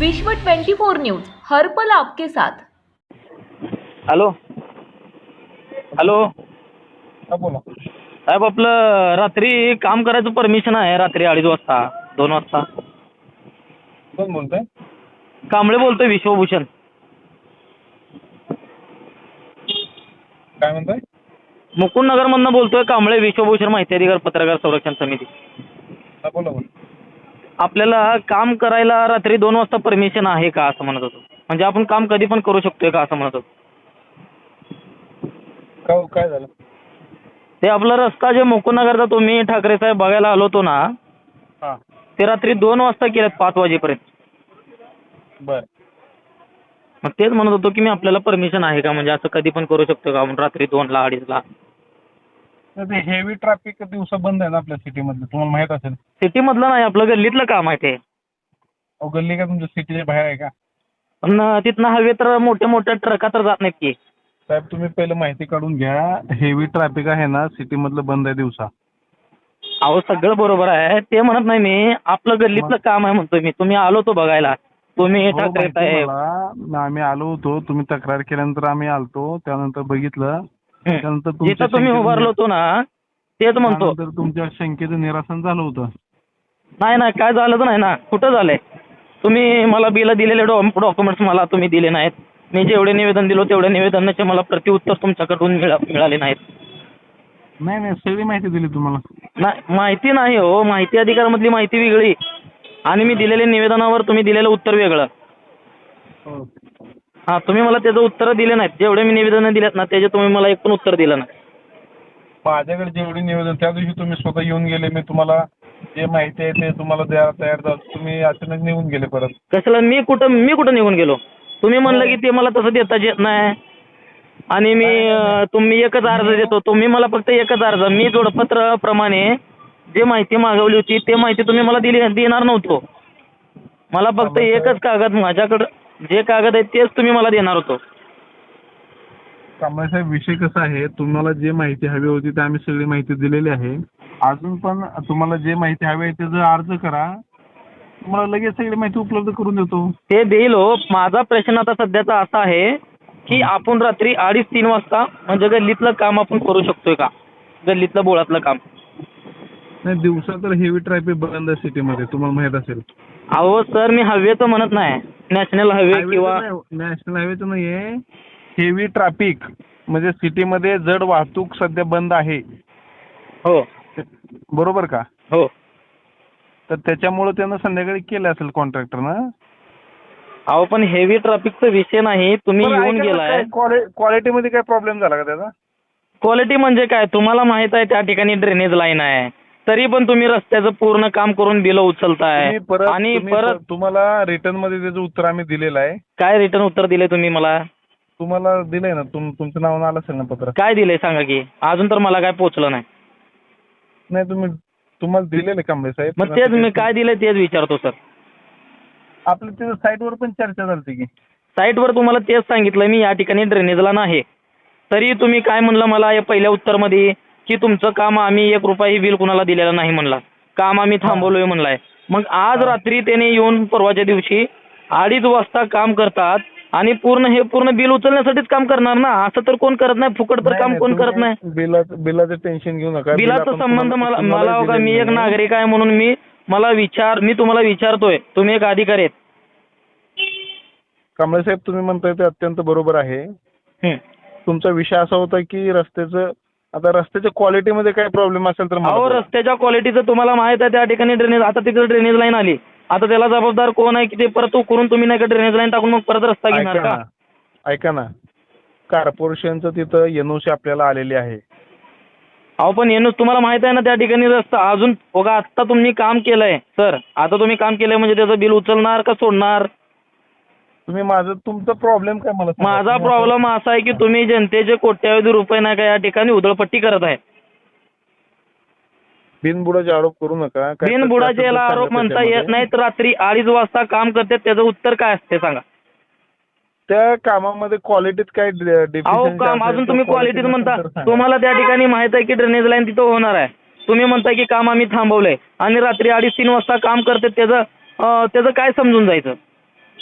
विश्व 24 न्यूज हर पल आपके साथ. हॅलो. हॅलो. बोला. साहेब आपलं रात्री काम करायचं परमिशन आहे रात्री अडीच वाजता दोन वाजता. कोण बोलतोय? कांबळे बोलतोय विश्वभूषण. काय म्हणताय? मुकुंद नगरमधनं बोलतोय कांबळे विश्वभूषण माहिती अधिकार पत्रकार संरक्षण समिती. हा बोला बोला. आपल्याला काम करायला रात्री दोन वाजता परमिशन आहे का असं म्हणत होतो? म्हणजे आपण काम कधी पण करू शकतोय का असं म्हणत होतो? का काय झालं? ते आपला रस्ता जे नगरचा तुम्ही ठाकरे साहेब बघायला आलो होतो ना हा. ते रात्री दोन वाजता केलेत पाच वाजेपर्यंत. बर. मग तेच म्हणत होतो की मी आपल्याला परमिशन आहे का? म्हणजे असं कधी पण करू शकतो का? आपण रात्री दोनला अडीचला. तर ते हेवी ट्रॅफिक दिवसा बंद आहे ना आपल्या सिटीमधलं तुम्हाला माहीत असेल. सिटीमधलं नाही आपलं गल्लीतलं काम आहे ते. अहो गल्ली का तुमच्या सिटीच्या बाहेर आहे का? पण तिथनं हवे तर मोठ्या मोठ्या ट्रका तर जात नाहीत की. साहेब तुम्ही पहिलं माहिती काढून घ्या. हेवी ट्रॅफिक आहे ना सिटीमधलं बंद आहे दिवसा. अहो सगळं बरोबर आहे. ते म्हणत नाही मी आपलं गल्लीतलं काम आहे म्हणतोय मी. तुम्ही आलो तो बघायला. तुम्ही हो, ठाकरे माहिती साहेब मला. आम्ही आलो होतो तुम्ही तक्रार केल्यानंतर आम्ही आलतो. त्यानंतर बघितलं. हं. त्यानंतर तुमच्या जिथं तुम्ही शंकेचं उभारलो होतो ना तेच म्हणतो. त्यानंतर तुमच्या शंकेचं निरासन झालं होतं. नाही नाही काय झालं तर नाही ना. कुठं झालंय तुम्ही मला बिल दिलेले डॉक्युमेंट्स मला तुम्ही दिले नाहीत. मी जेवढे निवेदन दिलो तेवढ्या निवेदनाचे मला प्रतिउत्तर तुमच्याकडून मिळा मिळाले नाहीत. नाही नाही सगळी माहिती दिली तुम्हाला. नाही माहिती नाही हो. माहिती अधिकारामधली माहिती वेगळी. आणि मी दिलेल्या निवेदनावर तुम्ही दिलेलं उत्तर वेगळं. हो. तुम्ही मला त्याचं उत्तर दिले नाहीत. जेवढे मी निवेदनं दिलेत ना त्याचे तुम्ही मला एक पण उत्तर दिलं नाही. माझ्याकडे जेवढी निवेदन त्या दिवशी तुम्ही स्वतः येऊन गेले मी तुम्हाला जे माहिती आहे ते तुम्हाला द्यायला तयार झालो. तुम्ही अचानक निघून गेले परत. कशाला मी कुठं मी कुठं निघून गेलो? तुम्ही म्हणलं की ते मला तसं देता येत नाही. आणि मी अं, तुम्ही एकच अर्ज देतो. तुम्ही मला फक्त एकच अर्ज. मी जोडपत्राप्रमाणे जे माहिती मागवली होती ते माहिती तुम्ही मला दिली देणार नव्हतो. मला फक्त एकच कागद माझ्याकडं जे कागद आहेत तेच तुम्ही मला देणार होतो. कांबळे साहेब विषय कसा आहे? तुम्हाला जे माहिती हवी होती ते आम्ही सगळी माहिती दिलेली आहे. अजून पण तुम्हाला जे माहिती हवी आहे त्याचा अर्ज करा. तुम्हाला लगेच सगळी माहिती उपलब्ध करून देतो. ते देईल हो. माझा प्रश्न आता सध्याचा असा आहे की आपण रात्री अडीच तीन वाजता म्हणजे गल्लीतलं काम आपण करू शकतोय का? गल्लीतलं बोळातलं काम. नाही दिवसा तर हेवी ट्रॅफिक बंद आहे सिटीमध्ये तुम्हाला माहीत असेल. अहो सर मी हवेचं म्हणत नाही. नॅशनल हवे किंवा नॅशनल हायवेचं नाहीये. हेवी ट्रॅफिक म्हणजे सिटीमध्ये जड वाहतूक सध्या बंद आहे. हो. बरोबर का? हो. तर त्याच्यामुळे त्यानं संध्याकाळी केलं असेल कॉन्ट्रॅक्टरनं अहो पण हेवी ट्रॅफिकचा विषय नाही. तुम्ही येऊन गेलाय. क्वालिटीमध्ये काय प्रॉब्लेम झाला का त्याचा? क्वालिटी म्हणजे काय? तुम्हाला माहीत आहे त्या ठिकाणी ड्रेनेज लाईन आहे. तरी पण तुम्ही रस्त्याचं पूर्ण काम करून बिल उचलताय. तुम्ही परत आणि तुम्ही परत तुम्हाला रिटर्नमध्ये त्याचं उत्तर आम्ही दिलेलं आहे. काय रिटर्न उत्तर दिले तुम्ही मला? तुम्हाला दिलंय ना तुम तुमच्या नावानं आलं असेल ना पत्र? काय दिले सांगा की? अजून तर मला काय पोचलं नाही. नाही तुम्ही तुम्हाला दिलेलं कांबळे साहेब. मग तेच मी काय दिलंय तेच विचारतो सर. आपल्या तिथं साईटवर पण चर्चा झाली की. साईटवर तुम्हाला तेच सांगितलं मी या ठिकाणी ड्रेनेजला नाही. तरी तुम्ही काय म्हणलं मला या पहिल्या उत्तरमध्ये? की तुमचं काम आम्ही एक रुपयाही बिल कुणाला दिलेलं नाही म्हणला. काम आम्ही थांबवलोय म्हणलाय. मग आज रात्री त्याने येऊन परवाच्या दिवशी अडीच वाजता काम करतात आणि पूर्ण हे पूर्ण बिल उचलण्यासाठीच काम करणार ना? असं तर कोण करत नाही? फुकट तर काम कोण करत नाही? बिलाचं बिलाचं टेन्शन घेऊ नका. बिल बिलाचा संबंध मला मला हो मी एक. नागरिक आहे म्हणून मी मला विचार मी तुम्हाला विचारतोय. तुम्ही एक अधिकारी आहेत. कांबळे साहेब तुम्ही म्हणताय ते अत्यंत बरोबर आहे. तुमचा विषय असा होता की रस्त्याचं आता रस्त्याच्या क्वालिटीमध्ये काय प्रॉब्लेम असेल तर मला अहो बोला. रस्त्याच्या क्वालिटीचं तुम्हाला माहीत आहे त्या ठिकाणी ड्रेनेज आता तिथे ड्रेनेज लाईन आली. आता त्याला जबाबदार कोण आहे की ते परत उकरून तुम्ही नाही का ड्रेनेज लाईन टाकून मग परत रस्ता घेणार ऐका का? ना. ऐका ना. कॉर्पोरेशनचं तिथं एनओसी आपल्याला आलेली आहे. अहो पण येणूच तुम्हाला माहीत आहे ना त्या ठिकाणी रस्ता? अजून बघा आत्ता तुम्ही काम केलंय सर. आता तुम्ही काम केलंय म्हणजे त्याचं बिल उचलणार का सोडणार? तुम्ही माझं तुमचा प्रॉब्लेम काय मला सांगा. माझा प्रॉब्लेम असा आहे की तुम्ही जनतेचे कोट्यावधी रुपये नाही का या ठिकाणी उधळपट्टी करत आहे. बिनबुडाचे आरोप करू नका. काय बिनबुडाचे याला आरोप म्हणता येत नाहीत. रात्री अडीच वाजता काम करतात. त्याचं उत्तर काय असते सांगा. त्या कामामध्ये क्वालिटीत काय डे- अहो deficiency काम असेल अजून तर तुम्ही quality क्वालिटीत नसेल म्हणता. तर सांगा. तुम्हाला त्या ठिकाणी माहीत आहे की ड्रेनेज लाईन तिथं होणार आहे. तुम्ही म्हणताय की काम आम्ही थांबवलंय. आणि रात्री अडीच तीन वाजता काम करतात. त्याचं अं, त्याचं काय समजून जायचं?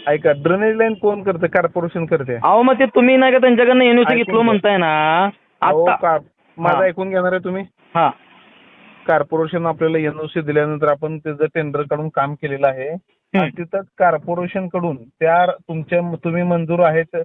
ऐका ड्रेनेज लाईन कोण करते? कॉर्पोरेशन करते. अहो मग ते तुम्ही नाही का त्यांच्याकडनं एनओसी घेतलो. म्हणताय ना? अहो, आता का- माझं हा. ऐकून घेणार आहे तुम्ही? हा. कॉर्पोरेशन आपल्याला एनओसी दिल्यानंतर आपण त्याचं टेंडर काढून काम केलेलं आहे. आणि तिथं कॉर्पोरेशनकडून त्या तुमच्या तुम्ही मंजूर आहेत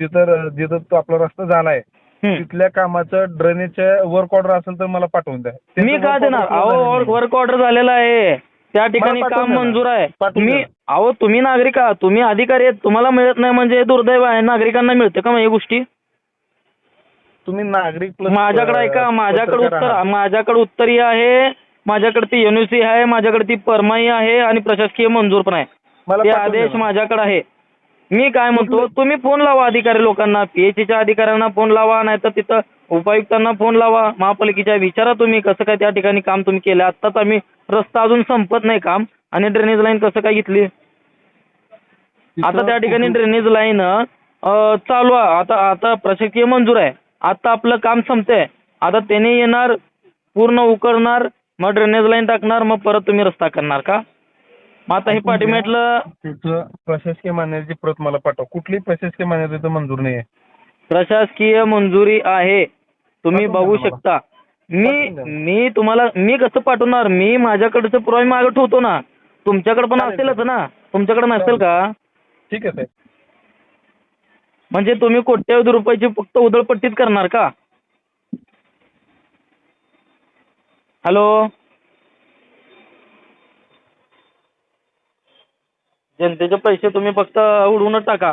तिथं जिथं तो आपला रस्ता झालाय हम्म. तिथल्या कामाचं ड्रेनेजच्या वर्क ऑर्डर असेल तर मला पाठवून द्या. मी त्यांचं का work देणार? अहो नाही. वर्क ऑर्डर झालेला आहे. त्या ठिकाणी मला पाठवून काम द्या ना. मंजूर आहे. पाठवून तुम्ही द्या. अहो तुम्ही नागरिक आहात. तुम्ही अधिकारी आहेत. तुम्हाला मिळत नाही म्हणजे हे दुर्दैव आहे. नागरिकांना मिळते का मग हे गोष्टी? तुम्ही नागरिक plus, माझ्याकडे अं, ऐका माझ्याकडे पत्रकार उत्तर आहात. माझ्याकडे उत्तरी आहे. माझ्याकडे ती एनओसी आहे. माझ्याकडे ती परमाई आहे आणि प्रशासकीय मंजूर पण आहे. मला ते पाठवून द्या आदेश ना. माझ्याकडे आहे. मी काय म्हणतो? तुम्ही फोन लावा अधिकारी लोकांना. पीएचच्या अधिकाऱ्यांना फोन लावा नाहीतर तिथं उपायुक्तांना फोन लावा. महापालिकेच्या विचारा तुम्ही कसं काय त्या ठिकाणी काम तुम्ही केलं. आत्ताच आम्ही रस्ता अजून संपत नाही काम. आणि ड्रेनेज लाईन कसं काय घेतली आता त्या ठिकाणी ड्रेनेज लाईन चालू आहे. आता आता प्रशासकीय मंजूर आहे. आता आपलं काम संपतंय. आता त्याने येणार पूर्ण उकरणार मग ड्रेनेज लाईन टाकणार मग परत तुम्ही रस्ता करणार का? मग आता हे पाठीमेटलं तिथं प्रशासकीय मान्यतेची प्रत मला पाठव. कुठली प्रशासकीय मान्यता इथं मंजूर नाही आहे प्रशासकीय मंजुरी आहे. तुम्ही बघू. शकता. मी. मी तुम्हाला मी कसं पाठवणार? मी माझ्याकडचं पुरावे मागे ठेवतो ना. तुमच्याकडे पण. असेलच ना. तुमच्याकडे नसेल का? ठीक आहे साहेब. म्हणजे तुम्ही कोट्यवधी रुपयाची फक्त उधळपट्टीच करणार का? हॅलो? जनतेचे पैसे तुम्ही फक्त उडवूनच टाका.